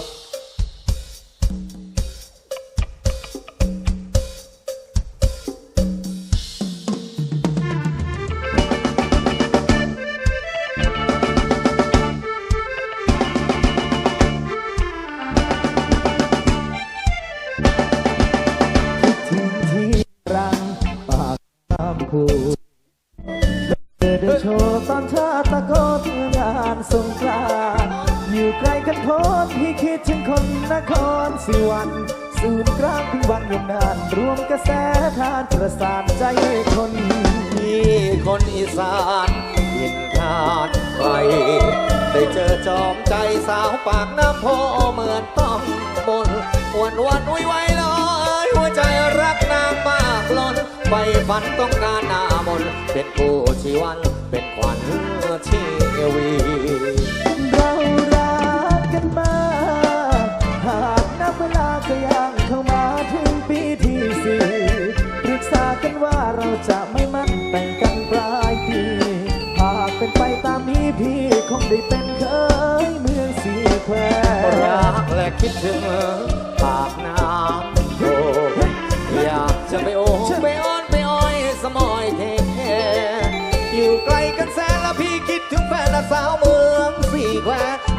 ค คนที่คนอีสานยินทานใครได้เจอจอมใจสาวปากน้ำโพเหมือนต้องบนวันวันอุ้ยไว้ลอยหัวใจรักนางมากล้นไปฝันต้องการหน้ามน์เป็นผู้ชีวันเป็นขวัญชีวีเรารักกันมากหากนับเวลาก็ยัง ว่าเราจะไม่มั่นแต่งกันปลายปีหากเป็นไปตามนี้พี่คงได้เป็นเคยเมืองสีแควรักและคิดถึงปากน้ำโพอยากจะไปโอ้ไปอ้อนไปอ้อยสมอยเทแค่อยู่ไกลกันแสนแล้วพี่คิดถึงแฟนและสาวเมืองสี่แคว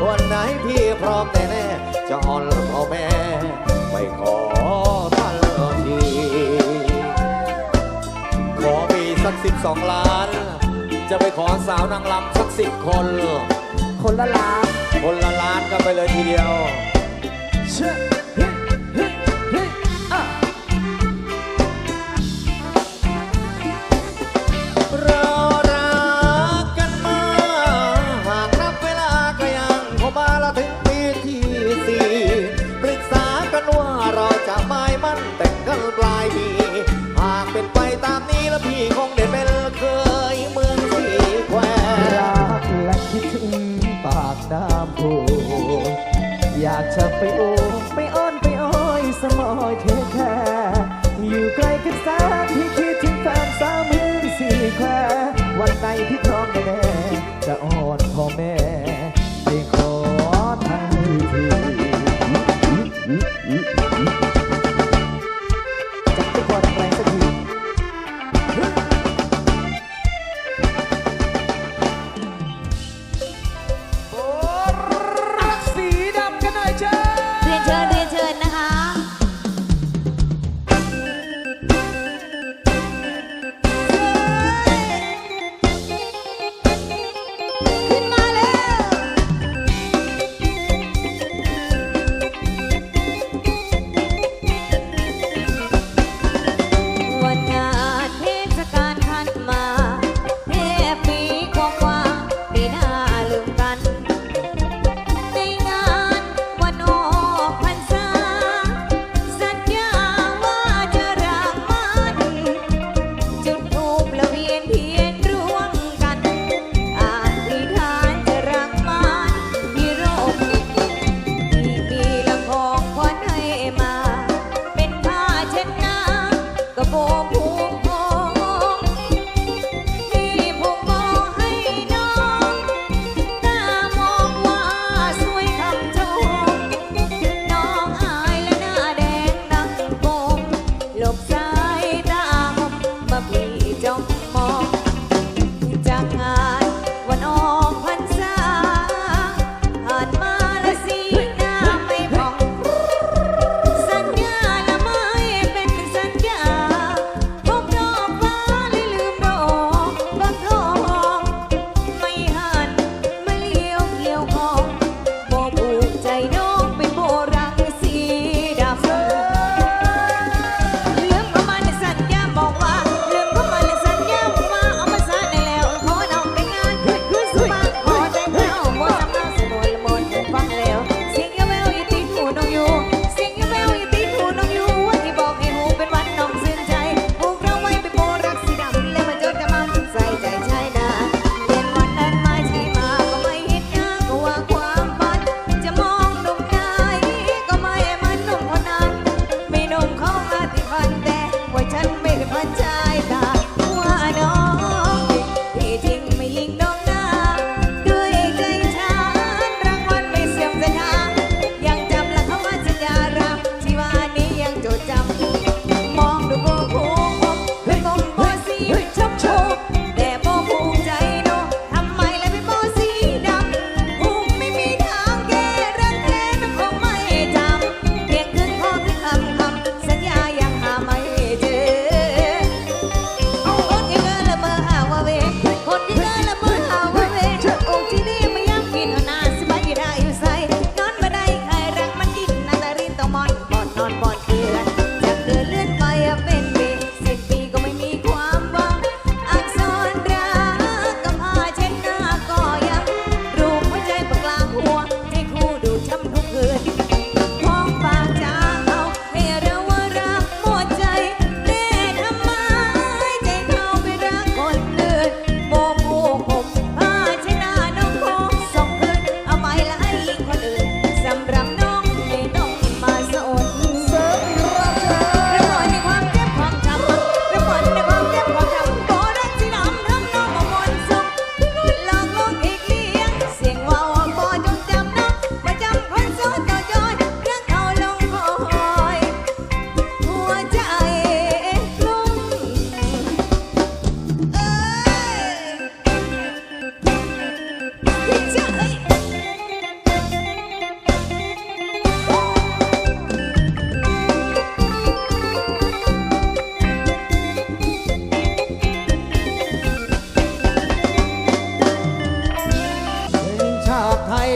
วันไหนพี่พร้อมแน่ๆจะอ่อนพ่อแม่ไปขอ สิบสองล้าน จะไปขอสาวนางรำสักสิบคน คนละล้าน คนละล้านก็ไปเลยทีเดียวเชื่อ ไปโอไปอ้อนไปอ้อยสมอยเทแค่อยู่ไกลกันแสนพี่คิดถึงแฟนสาวมืองสี่แคววันไหนที่พร้อมแน่จะอ้อนพ่อแม่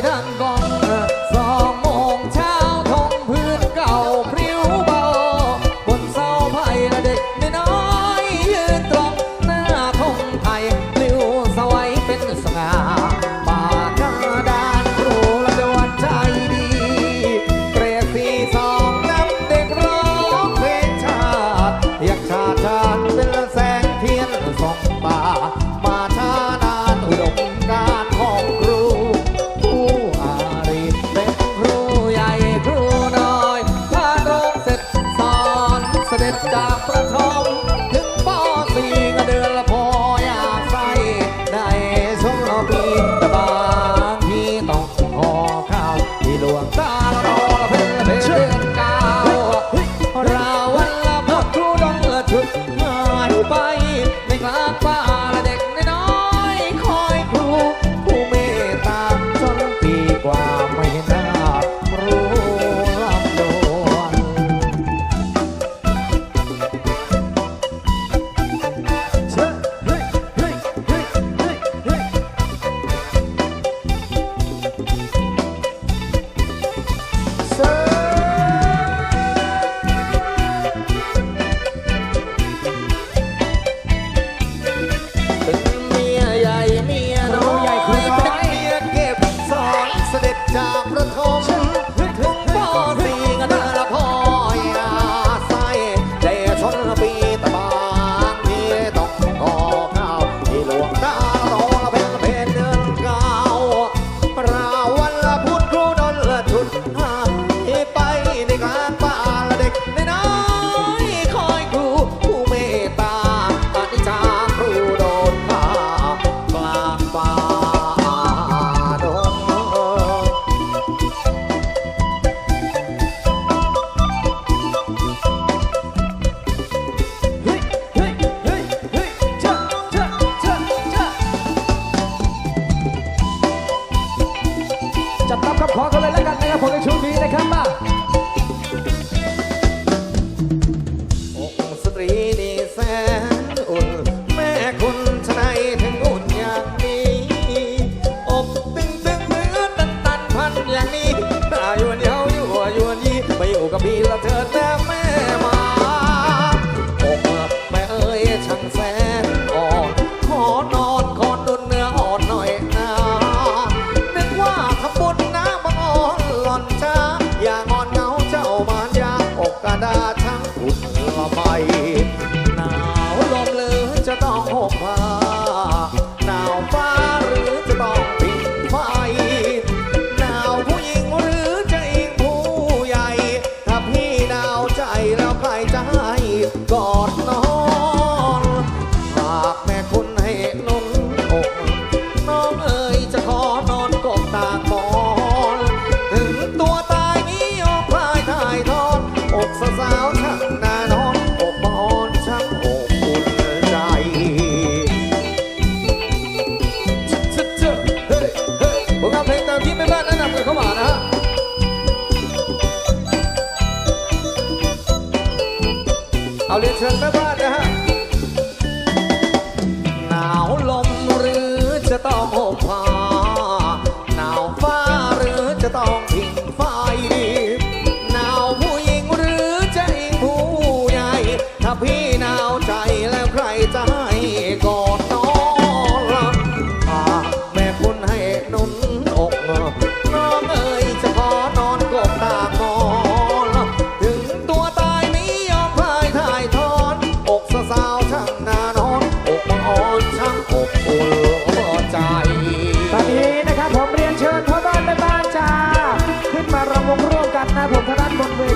done gone จากประทอง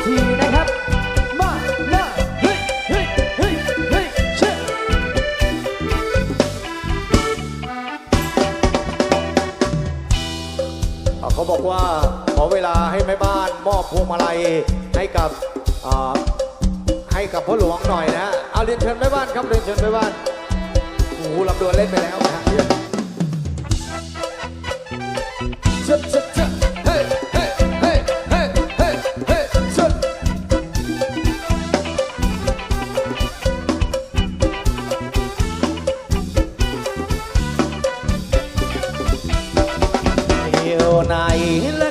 เขาบอกว่าขอเวลาให้แม่บ้านมอบพวงมาลัยให้กับให้กับผู้หลวงหน่อยนะฮะเอาเรียนเชิญแม่บ้านครับเรียนเชิญแม่บ้านโอ้โหลำดวนเล่นไปแล้วนะฮะ ไหล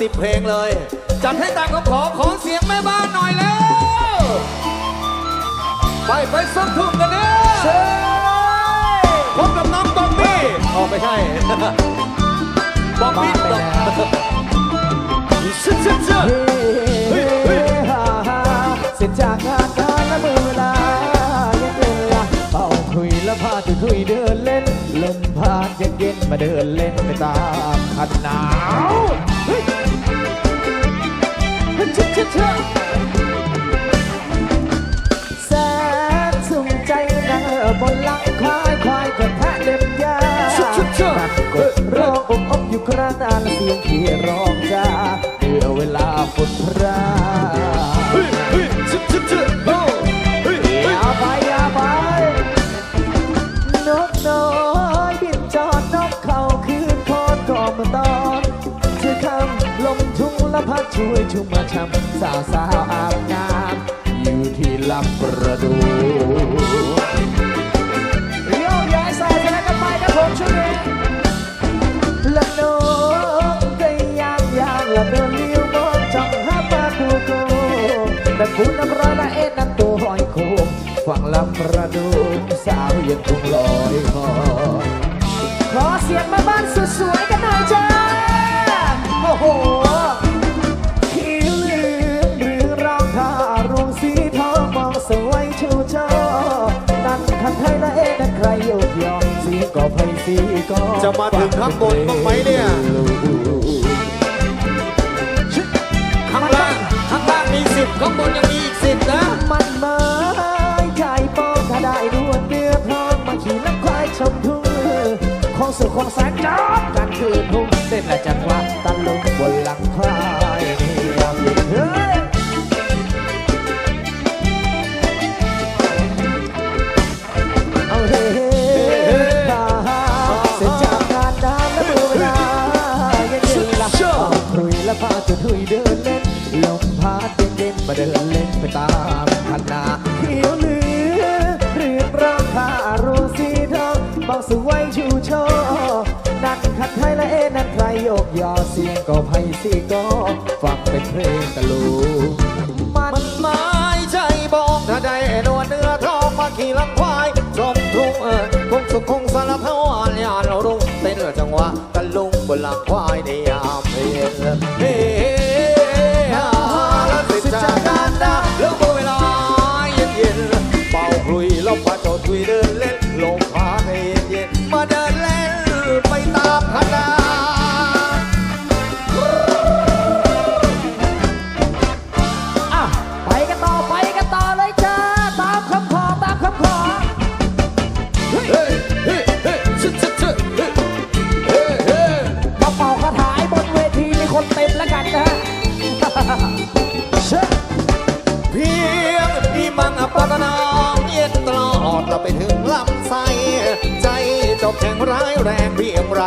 สิบเพลงเลย จัดให้ตามคำขอของเสียงแม่บ้านหน่อยแล้ว ไปไปสักทุ่มกันเด้อพบกับน้องบอมบี้อ๋อไม่ใช่บอมบี้มาไปดอกแล้วเชื่อเชื่อเชื่อเฮ้ฮ่าฮ่าเสร็จจากงานการและเมื่อเวลายังเวลาเป่าคุยและพาจะคุยเดินเล่นลมพาดเย็นเย็นๆมาเดินเล่นไปตามคันหนาว ครานานเสียงที่ร้องจ้าเมื่อเวลาฝนพราฮ้ยเฮ้ยเชื่อเชื่อเชื่อโอ้เฮ้ยอเฮ้ยย่าไปอย่าไปนกน้อยบินจอดนกเขาคืนคอนก่อมตอนจะคำลมทุ่งละพัดช่วยชุ่มมาช่ำสาวสาวอาบน้ำอยู่ที่ลำประดู คุณน้ำร้อยละเอ็ดนั้นตัวหอยโคงฝั่งลำประดูสาวยังคงลอยคอขอเสียงมาบ้านสวยๆกันหน่อยจ้าโอ้โหผิวเหลืองหรือรองท้ารวงสีทองมองสวยชูชอนั่นคันไทยละเอ็นั้นใครยกยองสีก็ไพสีก็จะมาถึงข้างบนบ้างไหมเนี่ย ข้างบนยังมีอีกสิบนะ มันไม้ใจปองถ้าได้รวดเนื้อพร้อมมาขี่ลักควายชมทุ่งของสุขของแสนจอบกันคือทุ่งเต้นและจังหวะ ยกยอเสียงก็ไพสีก็ฟังเป็นเพลงตะลูมันหมันไม้ใจบองถ้าได้นวลเนื้อทองมาขี่ลังควายชมทุ่งเออคงสุขคงสารพัดวันยานเรารุ่งเต้นจังหวะตะลุงบนลังควายในยามเย็นเฮ้ฮาแล้วเสร็จจากการดาแล้วเมื่อเวลาเย็นเย็นๆเป่าคลุยแล้วพาเจ้าทุยเดินเล่นลมพาในเย็นๆมาเดินเล่นไปตามคณะ แรงเพียงไร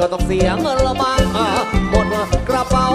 ก็ต้องเสียเงินละมั้งหมดกระเป๋า